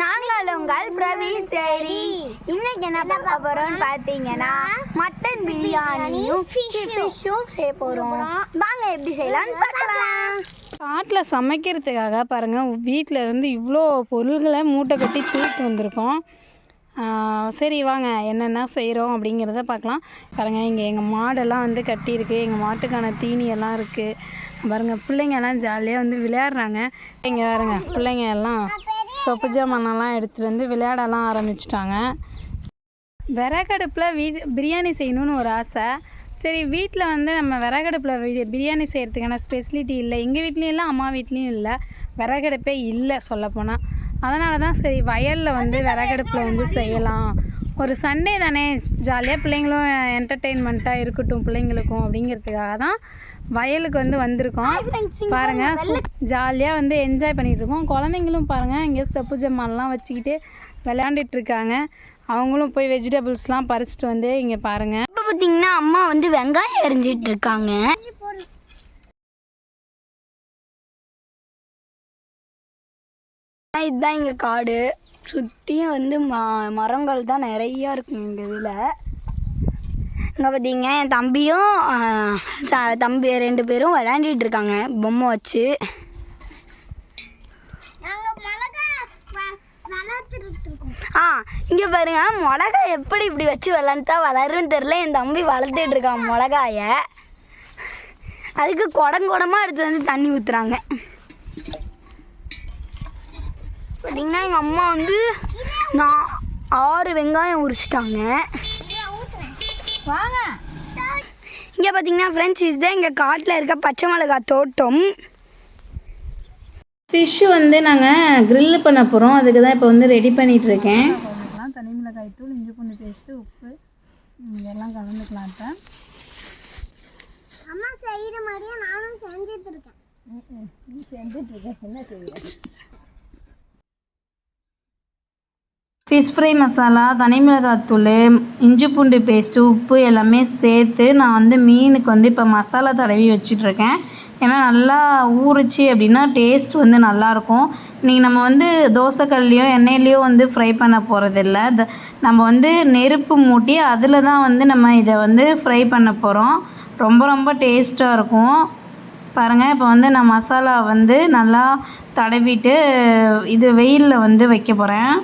நாங்கள் உங்கள் பிரவீன் சரி இன்னைக்கு என்ன பார்க்க போறோம்னு பார்த்தீங்கன்னா மட்டன் பிரியாணியும் ஃபிஷ்ஷும் செய்ய போறோம். வாங்க எப்படி செய்யலாம்னு பார்க்கலாம். காட்டில் சமைக்கிறதுக்காக பாருங்கள் வீட்டில் இருந்து இவ்வளோ பொருள்களை மூட்டை கட்டி தூக்கிட்டு வந்திருக்கோம். சரி வாங்க என்னென்ன செய்கிறோம் அப்படிங்கிறத பார்க்கலாம். பாருங்கள் இங்கே எங்கள் மாடெல்லாம் வந்து கட்டியிருக்கு. எங்கள் மாட்டுக்கான தீனியெல்லாம் இருக்குது பாருங்கள் பிள்ளைங்கெல்லாம் ஜாலியாக வந்து விளையாடுறாங்க. இங்கே பாருங்கள் பிள்ளைங்க எல்லாம் சொப்பு ஜாமானெல்லாம் எடுத்துகிட்டு வந்து விளையாடலாம் ஆரம்பிச்சிட்டாங்க. விறகடுப்பில் வீ பிரியாணி செய்யணும்னு ஒரு ஆசை. சரி வீட்டில் வந்து நம்ம விறகடுப்பில் பிரியாணி செய்கிறதுக்கான ஸ்பெசிலிட்டி இல்லை. எங்கள் வீட்லேயும் இல்லை அம்மா வீட்லேயும் இல்லை. விறகடுப்பே இல்லை சொல்லப்போனால் அதனால தான் சரி வயலில் வந்து விறகடுப்பில் வந்து செய்யலாம். ஒரு சண்டே தானே ஜாலியாக பிள்ளைங்களும் என்டர்டெயின்மெண்ட்டாக இருக்கட்டும் பிள்ளைங்களுக்கும் அப்படிங்கிறதுக்காக தான் வயலுக்கு வந்து வந்திருக்கோம். பாருங்கள் ஜாலியாக வந்து என்ஜாய் பண்ணிகிட்டு இருக்கோம் குழந்தைங்களும் பாருங்கள் இங்கே செப்பு ஜம்மான்லாம் வச்சுக்கிட்டு விளையாண்டுட்டு இருக்காங்க அவங்களும் போய் வெஜிடபிள்ஸ்லாம் பறிச்சிட்டு வந்து இங்கே பாருங்கள் இப்போ பார்த்தீங்கன்னா அம்மா வந்து வெங்காயம் எரிஞ்சிட்டு இருக்காங்க இதுதான் இங்கே காடு. சுற்றியும் வந்து ம மரங்கள் தான் நிறையா இருக்குங்க இந்த இதில். இங்கே பார்த்தீங்க என் தம்பியும் தம்பி ரெண்டு பேரும் விளையாண்டுட்டு இருக்காங்க. பொம்மை வச்சு. ஆ இங்கே பாருங்க மிளகா எப்படி இப்படி வச்சு விளாண்டுட்டா வளருன்னு தெரில என் தம்பி வளர்த்துட்டு இருக்கான் மிளகாய. அதுக்கு குடம் குடமாக எடுத்து வந்து தண்ணி ஊற்றுறாங்க பார்த்தீங்கன்னா எங்கள் அம்மா வந்து நான் ஆறு வெங்காயம் உரிச்சிட்டாங்க. வாங்க. இங்கே பார்த்தீங்கன்னா ஃப்ரெண்ட்ஸ் இதுதான் எங்கள் காட்டில் இருக்க பச்சை மிளகாய் தோட்டம். ஃபிஷ்ஷு வந்து நாங்கள் grill பண்ண போகிறோம் அதுக்கு தான் இப்போ வந்து ரெடி பண்ணிகிட்ருக்கேன் தனி மிளகாய் தூள் இஞ்சி பூண்டு பேஸ்ட்டு உப்பு இதெல்லாம் கலந்துக்கலாம் இப்போ. அம்மா செய்கிற மாதிரியே நானும் செஞ்சுட்டு இருக்கேன். ஃபிஷ் ஃப்ரை மசாலா தனி மிளகாத்தூள் இஞ்சி பூண்டு பேஸ்ட்டு உப்பு எல்லாமே சேர்த்து நான் வந்து மீனுக்கு வந்து இப்போ மசாலா தடவி வச்சிட்ருக்கேன். ஏன்னா நல்லா ஊறுச்சு அப்படின்னா டேஸ்ட் வந்து நல்லாயிருக்கும் நீங்கள் நம்ம வந்து தோசைக்கல்லையோ எண்ணெயிலையோ வந்து ஃப்ரை பண்ண போகிறதில்ல த நம்ம வந்து நெருப்பு மூட்டி அதில் தான் வந்து நம்ம இதை வந்து ஃப்ரை பண்ண போகிறோம் ரொம்ப ரொம்ப டேஸ்ட்டாக இருக்கும். பாருங்கள் இப்போ வந்து நான் மசாலா வந்து நல்லா தடவிட்டு இது வெயிலில் வந்து வைக்க போகிறேன்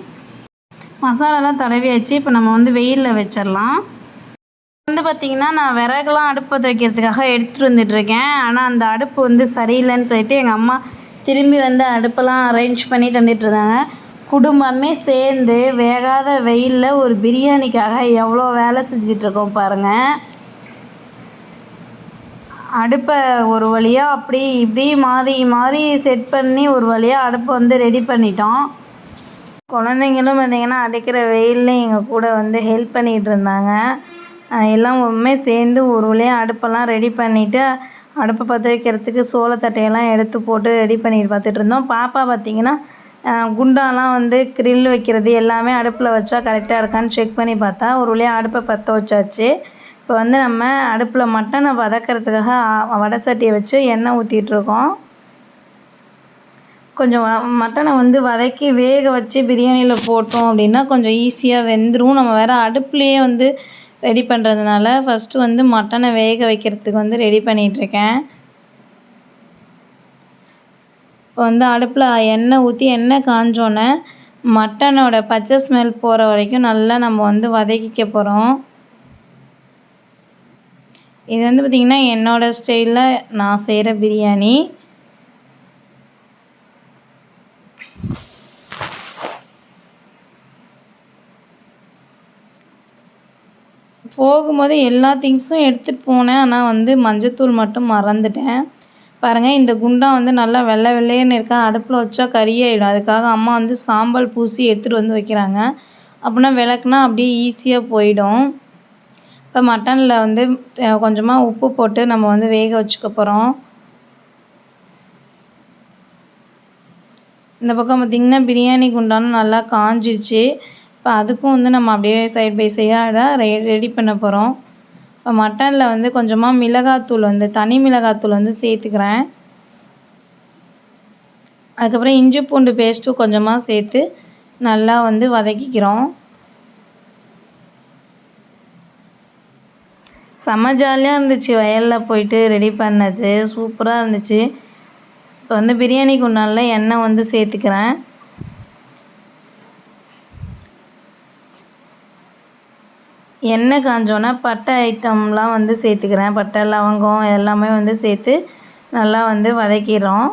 மசாலாலாம் தடவியாச்சு. இப்போ நம்ம வந்து வெயிலில் வச்சிடலாம் வந்து பார்த்திங்கன்னா நான் விறகுலாம் அடுப்பு பற்ற வைக்கிறதுக்காக எடுத்துகிட்டு வந்துட்டுருக்கேன். ஆனால் அந்த அடுப்பு வந்து சரியில்லைன்னு சொல்லிட்டு எங்கள் அம்மா திரும்பி வந்து அடுப்பெல்லாம் அரேஞ்ச் பண்ணி தந்துட்டுருந்தாங்க. குடும்பமே சேர்ந்து வேகாத வெயிலில் ஒரு பிரியாணிக்காக எவ்வளோ வேலை செஞ்சிட்ருக்கோம் பாருங்கள் அடுப்பை ஒரு வழியாக அப்படி இப்படி மாறி மாறி செட் பண்ணி ஒரு வழியாக அடுப்பை வந்து ரெடி பண்ணிட்டோம். குழந்தைங்களும் பார்த்திங்கன்னா அடிக்கிற வெயிலில் எங்கள் கூட வந்து ஹெல்ப் பண்ணிகிட்டு இருந்தாங்க. எல்லாம் ஒன்றுமே சேர்ந்து ஒரு வழியாக அடுப்பெல்லாம் ரெடி பண்ணிவிட்டு அடுப்பை பற்ற வைக்கிறதுக்கு சோளத்தட்டையெல்லாம் எடுத்து போட்டு ரெடி பண்ணிட்டு பார்த்துட்டு இருந்தோம். பாப்பா பார்த்திங்கன்னா குண்டாலாம் வந்து கிரில் வைக்கிறது எல்லாமே அடுப்பில் வச்சா கரெக்டாக இருக்கான்னு செக் பண்ணி பார்த்தா ஒரு வழியாக அடுப்பை பற்ற வச்சாச்சு. இப்போ வந்து நம்ம அடுப்பில் மட்டனை வதக்கிறதுக்காக வடை சட்டியை வச்சு எண்ணெய் ஊற்றிட்டுருக்கோம் கொஞ்சம் மட்டனை வந்து வதக்கி வேக வச்சு பிரியாணியில் போட்டோம் அப்படின்னா கொஞ்சம் ஈஸியாக வெந்துடும் நம்ம வேறு அடுப்புலேயே வந்து ரெடி பண்ணுறதுனால ஃபஸ்ட்டு வந்து மட்டனை வேக வைக்கிறதுக்கு வந்து ரெடி பண்ணிகிட்ருக்கேன் இப்போ வந்து அடுப்பில் எண்ணெய் ஊற்றி எண்ணெய் காஞ்சோன்னே மட்டனோட பச்சை ஸ்மெல் போகிற வரைக்கும் நல்லா நம்ம வந்து வதக்கிக்க போகிறோம் இது வந்து பார்த்திங்கன்னா என்னோடய ஸ்டைலில் நான் செய்கிற பிரியாணி. போகும்போது எல்லா திங்ஸும் எடுத்துகிட்டு போனேன். ஆனால் வந்து மஞ்சத்தூள் மட்டும் மறந்துட்டேன். பாருங்கள் இந்த குண்டா வந்து நல்லா வெள்ளை வெள்ளையன்னு இருக்கா அடுப்பில் வச்சா கறியாயிடும் அதுக்காக அம்மா வந்து சாம்பல் பூசி எடுத்துகிட்டு வந்து வைக்கிறாங்க. அப்படின்னா விளக்குனா அப்படியே ஈஸியாக போயிடும். இப்போ மட்டனில் வந்து கொஞ்சமாக உப்பு போட்டு நம்ம வந்து வேக வச்சுக்க போகிறோம் இந்த பக்கம் பார்த்திங்கன்னா பிரியாணி குண்டானும் நல்லா காஞ்சிச்சு இப்போ அதுக்கும் வந்து நம்ம அப்படியே சைட் பை சைடாக ரெ ரெடி பண்ண போகிறோம் இப்போ மட்டனில் வந்து கொஞ்சமாக மிளகாத்தூள் வந்து தனி மிளகாத்தூள் வந்து சேர்த்துக்கிறேன். அதுக்கப்புறம் இஞ்சி பூண்டு பேஸ்ட்டும் கொஞ்சமாக சேர்த்து நல்லா வந்து வதக்கிக்கிறோம். செம்ம ஜாலியாக இருந்துச்சு. வயலில் போயிட்டு ரெடி பண்ணச்சு சூப்பராக இருந்துச்சு. இப்போ வந்து பிரியாணி குண்டானில் எண்ணெய் வந்து சேர்த்துக்கிறேன். எண்ணெய் காஞ்சோன்னா பட்டை ஐட்டம்லாம் வந்து சேர்த்துக்கிறேன். பட்டை லவங்கம் எல்லாமே வந்து சேர்த்து நல்லா வந்து வதக்கிடுறோம்.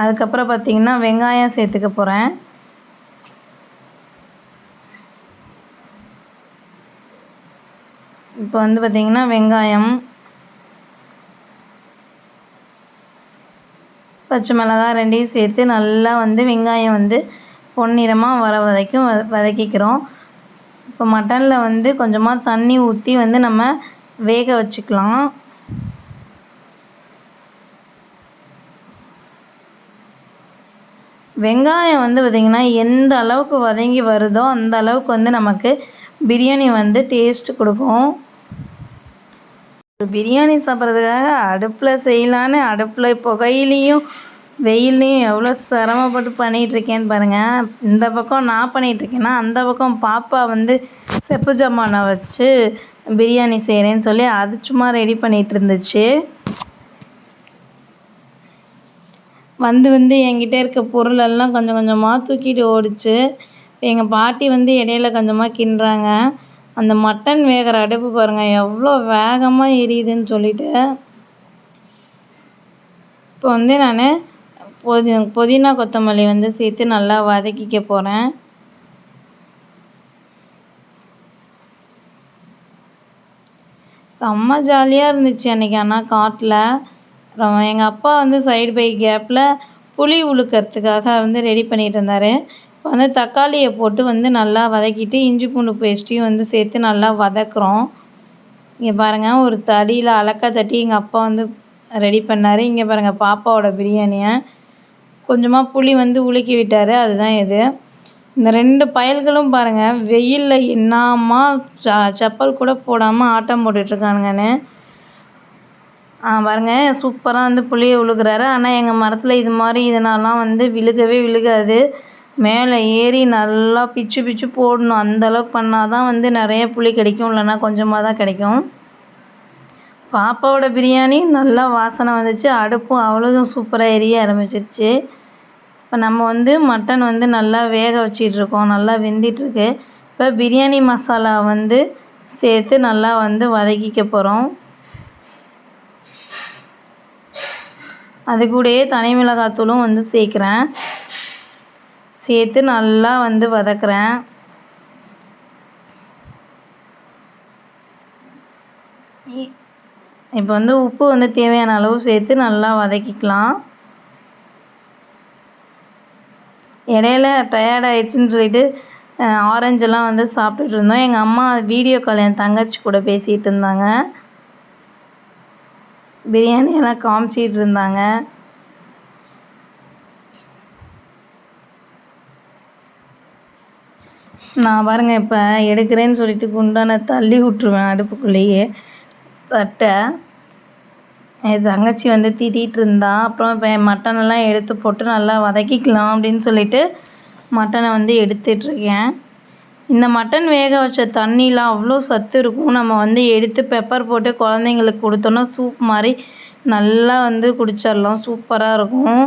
அதுக்கப்புறம் பார்த்திங்கன்னா வெங்காயம் சேர்த்துக்க போகிறேன் இப்போ வந்து பார்த்திங்கன்னா வெங்காயம் பச்சை மிளகாய் ரெண்டையும் சேர்த்து நல்லா வந்து வெங்காயம் வந்து பொன்னிறமாக வர வரைக்கும் வத வதக்கிக்கிறோம். இப்போ மட்டனில் வந்து கொஞ்சமாக தண்ணி ஊற்றி வந்து நம்ம வேக வச்சுக்கலாம். வெங்காயம் வந்து பார்த்திங்கன்னா எந்த அளவுக்கு வதங்கி வருதோ அந்த அளவுக்கு வந்து நமக்கு பிரியாணி வந்து டேஸ்ட் கொடுக்கும். பிரியாணி சாப்பிட்றதுக்காக அடுப்பில் செய்யலான்னு அடுப்பில் புகையிலையும் வெயில்லையும் எவ்வளோ சிரமப்பட்டு பண்ணிகிட்ருக்கேன்னு பாருங்கள் இந்த பக்கம் நான் பண்ணிகிட்ருக்கேன்னா அந்த பக்கம் பாப்பா வந்து செப்பு ஜமானை வச்சு பிரியாணி செய்கிறேன்னு சொல்லி அது சும்மா ரெடி பண்ணிகிட்டு இருந்துச்சு. வந்து வந்து என்கிட்ட இருக்க பொருளெல்லாம் கொஞ்சம் கொஞ்சமாக தூக்கிட்டு ஓடிச்சு. எங்கள் பாட்டி வந்து இடையில கொஞ்சமாக கிண்டுறாங்க. அந்த மட்டன் வேகிற அடுப்பு பாருங்கள் எவ்வளோ வேகமாக எரியுதுன்னு சொல்லிட்டு. இப்போ வந்து நான் புதி புதினா கொத்தமல்லி வந்து சேர்த்து நல்லா வதக்கிக்க போகிறேன் செம்ம ஜாலியாக இருந்துச்சு அன்றைக்கி ஆனால் காட்டில். எங்கள் அப்பா வந்து சைடு பை கேப்பில் புளி உழுக்கிறதுக்காக வந்து ரெடி பண்ணிகிட்டு இருந்தார். இப்போ வந்து தக்காளியை போட்டு வந்து நல்லா வதக்கிட்டு இஞ்சி பூண்டு பேஸ்ட்டையும் வந்து சேர்த்து நல்லா வதக்குறோம். இங்கே பாருங்கள் ஒரு தடியில் அலக்கா தட்டி எங்கள் அப்பா வந்து ரெடி பண்ணார். இங்கே பாருங்கள் பாப்பாவோட பிரியாணியை. கொஞ்சமாக புளி வந்து உலுக்கி விட்டார் அதுதான் இது. இந்த ரெண்டு பயல்களும் பாருங்கள் வெயிலில் என்னாமா ச செப்பல் கூட போடாமல் ஆட்டம் போட்டுட்ருக்கானுங்கன்னு. ஆ சூப்பராக வந்து புளியை உழுகுறாரு ஆனால் எங்கள் மரத்தில் இது மாதிரி இதனாலாம் வந்து விழுகவே விழுகாது. மேலே ஏறி நல்லா பிச்சு பிச்சு போடணும். அந்தளவுக்கு பண்ணால் தான் வந்து நிறைய புளி கிடைக்கும் இல்லைன்னா கொஞ்சமாக தான் கிடைக்கும். பாப்பாவோட பிரியாணி நல்லா வாசனை வந்துச்சு. அடுப்பும் அவ்வளோதும் சூப்பராக எரிய ஆரம்பிச்சிருச்சு. இப்போ நம்ம வந்து மட்டன் வந்து நல்லா வேக வச்சிட்ருக்கோம். நல்லா வெந்திட்டுருக்கு இப்போ பிரியாணி மசாலா வந்து சேர்த்து நல்லா வந்து வதக்கிக்க போகிறோம் அது கூடயே தனி மிளகாத்தூளும் வந்து சேர்க்குறேன். சேர்த்து நல்லா வந்து வதக்குறேன். இப்போ வந்து உப்பு வந்து தேவையான அளவு சேர்த்து நல்லா வதக்கிக்கலாம். இடையில டயர்ட் ஆயிடுச்சுன்னு சொல்லிட்டு ஆரஞ்செல்லாம் வந்து சாப்பிட்டுட்டு இருந்தோம். எங்கள் அம்மா வீடியோ கால் என் தங்கச்சி கூட பேசிகிட்டு இருந்தாங்க. பிரியாணியெல்லாம் காமிச்சிட்டு இருந்தாங்க. நான் பாருங்க இப்போ எடுக்கிறேன்னு சொல்லிட்டு குண்டான தள்ளி விட்ருவேன் அடுப்புக்குள்ளேயே. தட்டை என் தங்கச்சி வந்து திட்டிகிட்டு இருந்தா. அப்புறம் இப்போ மட்டனெல்லாம் எடுத்து போட்டு நல்லா வதக்கிக்கலாம் அப்படின்னு சொல்லிட்டு மட்டனை வந்து எடுத்துட்ருக்கேன் இந்த மட்டன் வேக வச்ச தண்ணிலாம் அவ்வளோ சத்து இருக்கும். நம்ம வந்து எடுத்து பெப்பர் போட்டு குழந்தைங்களுக்கு கொடுத்தோன்னா சூப் மாதிரி நல்லா வந்து குடிச்சிடலாம். சூப்பராக இருக்கும்.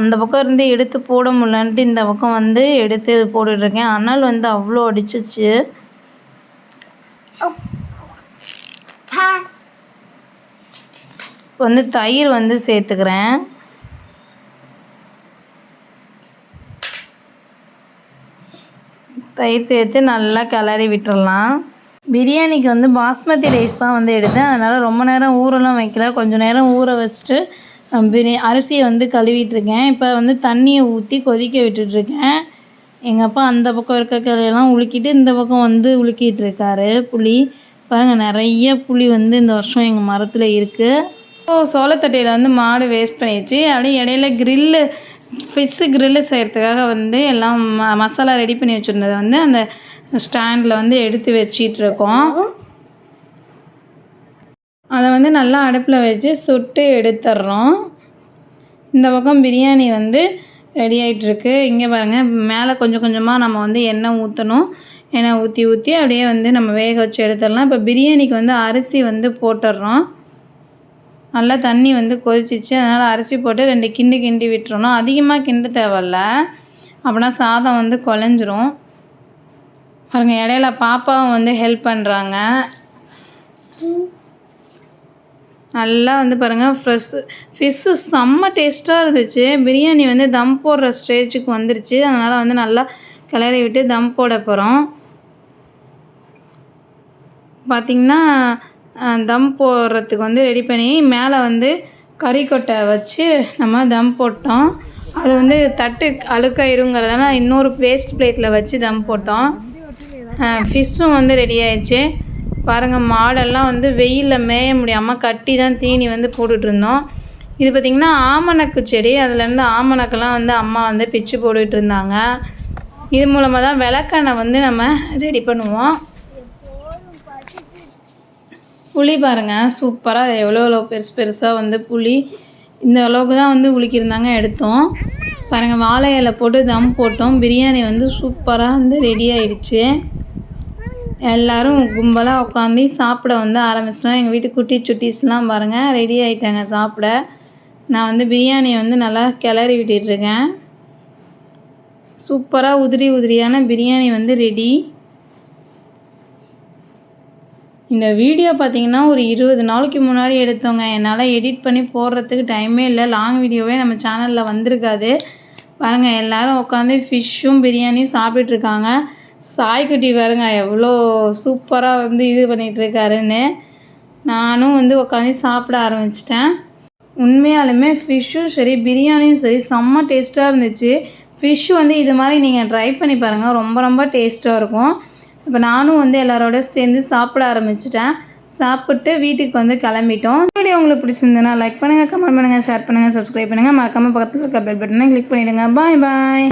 அந்த பக்கம் இருந்து எடுத்து போட முடியலன்ட்டு இந்த பக்கம் வந்து எடுத்து போட்டுட்ருக்கேன். அனல் வந்து அவ்வளோ அடிச்சிச்சு. வந்து தயிர் வந்து சேர்த்துக்கிறேன். தயிர் சேர்த்து நல்லா கிளறி விட்டுறலாம். பிரியாணிக்கு வந்து பாஸ்மதி ரைஸ் தான் வந்து எடுத்தேன். அதனால் ரொம்ப நேரம் ஊறலாம் வைக்கல. கொஞ்சம் நேரம் ஊற வச்சுட்டு பிரியா அரிசியை வந்து கழுவிட்டுருக்கேன். இப்போ வந்து தண்ணியை ஊற்றி கொதிக்க விட்டுட்ருக்கேன் எங்கள் அப்பா அந்த பக்கம் இருக்க கிளையெல்லாம் உலுக்கிட்டு இந்த பக்கம் வந்து உலுக்கிட்டு இருக்காரு புளி. பாருங்கள் நிறைய புளி வந்து இந்த வருஷம் எங்கள் மரத்தில் இருக்குது ஓ சோளத்தட்டையில் வந்து மாடு வேஸ்ட் பண்ணிடுச்சு. அப்படியே இடையில க்ரில்லு ஃபிஷ்ஷு க்ரில்லு செய்கிறதுக்காக வந்து எல்லாம் ம மசாலா ரெடி பண்ணி வச்சுருந்ததை வந்து அந்த ஸ்டாண்டில் வந்து எடுத்து வச்சிட்டு இருக்கோம் வந்து நல்லா அடுப்பில் வச்சு சுட்டு எடுத்துடுறோம். இந்த பக்கம் பிரியாணி வந்து ரெடி ஆகிட்டுருக்கு இங்கே பாருங்கள் மேலே கொஞ்சம் கொஞ்சமாக நம்ம வந்து எண்ணெய் ஊற்றணும். எண்ணெய் ஊற்றி ஊற்றி அப்படியே வந்து நம்ம வேக வச்சு எடுத்துடலாம். இப்போ பிரியாணிக்கு வந்து அரிசி வந்து போட்டுடுறோம். நல்லா தண்ணி வந்து கொதிச்சிச்சு. அதனால் அரிசி போட்டு ரெண்டு கிண்டு கிண்டி விட்டுறணும். அதிகமாக கிண்ட தேவையில்ல. அப்படின்னா சாதம் வந்து குழஞ்சிரும். பாருங்க இடையில பாப்பாவும் வந்து ஹெல்ப் பண்ணுறாங்க. நல்லா வந்து பாருங்கள் ஃப்ரெஷ் ஃபிஷ்ஷு செம்ம டேஸ்ட்டாக இருந்துச்சு. பிரியாணி வந்து தம் போடுற ஸ்டேஜுக்கு வந்துருச்சு. அதனால் வந்து நல்லா கிளறி விட்டு தம் போட போகிறோம் பார்த்திங்கன்னா தம் போடுறதுக்கு வந்து ரெடி பண்ணி மேலே வந்து கறிக்கொட்டை வச்சு நம்ம தம் போட்டோம். அது வந்து தட்டு அழுக்காயிருங்கிறதால இன்னொரு வேஸ்ட் பிளேட்டில் வச்சு தம் போட்டோம். ஃபிஷ்ஷும் வந்து ரெடி ஆயிடுச்சு. பாருங்கள் மாடெல்லாம் வந்து வெயிலில் மேய முடியாமல் கட்டி தான் தீனி வந்து போட்டுட்ருந்தோம். இது பார்த்திங்கன்னா ஆமணக்கு செடி. அதுலேருந்து ஆமணக்கெல்லாம் வந்து அம்மா வந்து பிச்சு போட்டுட்டு இருந்தாங்க இது மூலமாக தான் விளக்கெண்ணெய் வந்து நம்ம ரெடி பண்ணுவோம். புளி பாருங்கள் சூப்பராக எவ்வளோ எவ்வளோ பெருசு பெருசாக வந்து புளி. இந்த அளவுக்கு தான் வந்து உளிக்கிருந்தாங்க எடுத்தோம். பாருங்கள் வாழை இலை போட்டு தம் போட்டோம். பிரியாணி வந்து சூப்பராக வந்து ரெடி ஆயிடுச்சு. எல்லாரும் கும்பலாக உட்காந்து சாப்பிட வந்து ஆரம்பிச்சிட்டோம். எங்கள் வீட்டு குட்டி சுட்டீஸ்லாம் பாருங்கள் ரெடி ஆகிட்டாங்க சாப்பிட. நான் வந்து பிரியாணியை வந்து நல்லா கிளறி விட்டுட்ருக்கேன். சூப்பராக உதிரி உதிரியான பிரியாணி வந்து ரெடி இந்த வீடியோ பார்த்திங்கன்னா ஒரு இருபது நாளைக்கு முன்னாடி எடுத்தோங்க. என்னால் எடிட் பண்ணி போடுறதுக்கு டைமே இல்லை. லாங் வீடியோவே நம்ம சேனலில் வந்திருக்காது. பாருங்கள் எல்லாரும் உட்காந்து ஃபிஷ்ஷும் பிரியாணியும் சாப்பிட்டுட்ருக்காங்க. சாய்க்குட்டி பாருங்க எவ்வளோ சூப்பராக வந்து இது பண்ணிகிட்ருக்காருன்னு நானும் வந்து உட்காந்து சாப்பிட ஆரம்பிச்சிட்டேன். உண்மையாலுமே ஃபிஷ்ஷும் சரி பிரியாணியும் சரி செம்ம டேஸ்ட்டாக இருந்துச்சு. ஃபிஷ் வந்து இது மாதிரி நீங்கள் ட்ரை பண்ணி பாருங்கள் ரொம்ப ரொம்ப டேஸ்ட்டாக இருக்கும். இப்போ நானும் வந்து எல்லாரோட சேர்ந்து சாப்பிட ஆரம்பிச்சிட்டேன். சாப்பிட்டு வீட்டுக்கு வந்து கிளம்பிட்டோம். வீடியோ உங்களுக்கு பிடிச்சிருந்ததுன்னா லைக் பண்ணுங்கள் கமெண்ட் பண்ணுங்கள் ஷேர் பண்ணுங்கள் சப்ஸ்கிரைப் பண்ணுங்கள் மறக்காமல் பக்கத்தில் இருக்க பெல் பட்டனை கிளிக் பண்ணிவிடுங்க பாய் பாய்